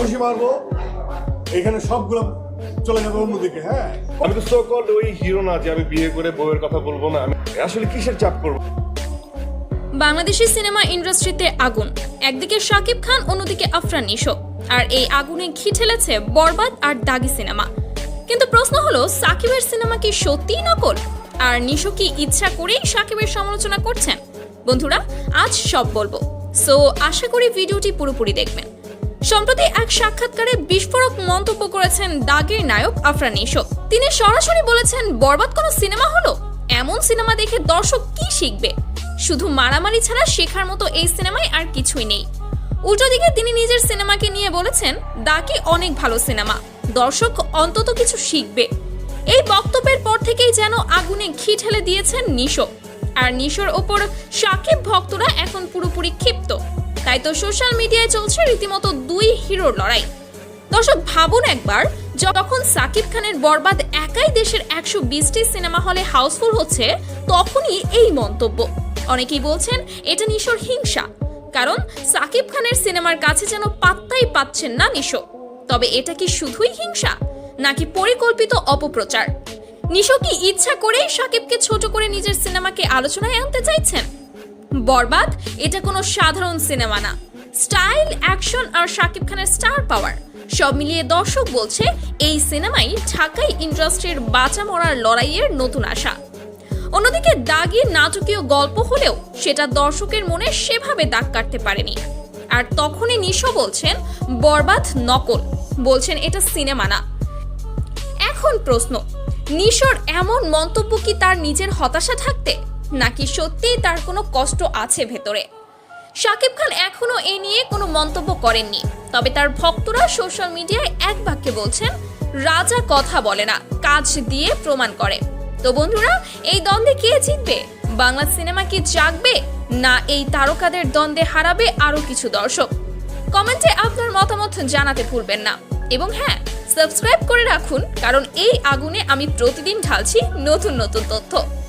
খুশি মারবো। এখানে সবগুলো চলে যাবে অন্যদিকে হ্যাঁ? আমি তো সো কল্ড ওই হিরো না যে আমি বিয়ে করে বউয়ের কথা বলব না। আমি আসলে কিসের চাপ করব? বাংলাদেশি সিনেমা ইন্ডাস্ট্রিতে আগুন। একদিকে শাকিব খান অন্যদিকে আফরান নিশো আর এই আগুনে ঘি ঠেলেছে বরবাদ আর দাগি সিনেমা। কিন্তু প্রশ্ন হলো সাকিবের সিনেমা কি সত্যিই নকল? আর নিশো কি ইচ্ছা করেই সাকিবের সমালোচনা করছেন? বন্ধুরা আজ সব বলব। সো আশা করি ভিডিওটি পুরোপুরি দেখবেন। সম্প্রতি এক সাক্ষাৎকারে বিস্ফোরক মন্তব্য করেছেন দাগের নায়ক আফরান নিশো তিনি সরাসরি বলেছেন, বরবাদ কোনো সিনেমা হলো? এমন সিনেমা দেখে দর্শক কি শিখবে? শুধু মারামারি ছাড়া শেখার মতো এই সিনেমায় আর কিছুই নেই। উল্টো দিকে তিনি নিজের সিনেমাকে নিয়ে বলেছেন দাকি অনেক ভালো সিনেমা। দর্শক অন্তত কিছু শিখবে। এই বক্তব্যের পর থেকেই যেন আগুনে ঘি ঠেলে দিয়েছেন নিশো। আর নিশোর ওপর সাকিব ভক্তরা এখন পুরোপুরি ক্ষিপ্ত। তাই তো সোশ্যাল মিডিয়ায় চলছে রীতিমতো দুই হিরোর লড়াই। দর্শক, ভাবুন একবার, যখন সাকিব খানের বরবাদ একাই দেশের একশো বিশটি সিনেমা হলে হাউসফুল হচ্ছে, তখনই এই মন্তব্য। অনেকেই বলছেন, এটা নিশোর হিংসা, কারণ সাকিব খানের সিনেমার কাছে যেন পাত্তাই পাচ্ছেন না নিশো। তবে এটা কি শুধুই হিংসা, নাকি পরিকল্পিত অপপ্রচার? নিশো কি ইচ্ছা করেই সাকিবকে ছোট করে নিজের সিনেমাকে আলোচনায় আনতে চাইছেন? বরবাদ, এটা কোনো সাধারণ সিনেমা না। স্টাইল, অ্যাকশন আর শাকিব খানের স্টার পাওয়ার। সব মিলিয়ে দর্শক বলছে, এই সিনেমাই ঢাকাই ইন্ডাস্ট্রির বাঁচা মরার লড়াইয়ের নতুন আশা। অন্যদিকে দাগি নাটকীয় গল্প হলেও সেটা দর্শকের মনে সেভাবে দাগ কাটতে পারেনি। আর তখনই নিশো বলছেন, বরবাদ নকল। বলছেন, এটা সিনেমা না। এখন প্রশ্ন, নিশোর এমন মন্তব্য কি তার নিজের হতাশা থাকতে? নাকি সত্যিই তার কোনো কষ্ট আছে ভেতরে? শাকিব খান এখনও এ নিয়ে কোনো মন্তব্য করেননি। তবে তার ভক্তরা সোশ্যাল মিডিয়ায় এক বাক্যে বলছেন, রাজা কথা বলে না, কাজ দিয়ে প্রমাণ করে। তো বন্ধুরা, এই দ্বন্দ্বে কে জিতবে? বাংলা সিনেমা কি জাগবে? না এই তারকাদের দ্বন্দ্বে হারাবে আরও কিছু দর্শক? কমেন্টে আপনার মতামত জানাতে ভুলবেন না। এবং হ্যাঁ সাবস্ক্রাইব করে রাখুন, কারণ এই আগুনে আমি প্রতিদিন ঢালছি নতুন নতুন তথ্য।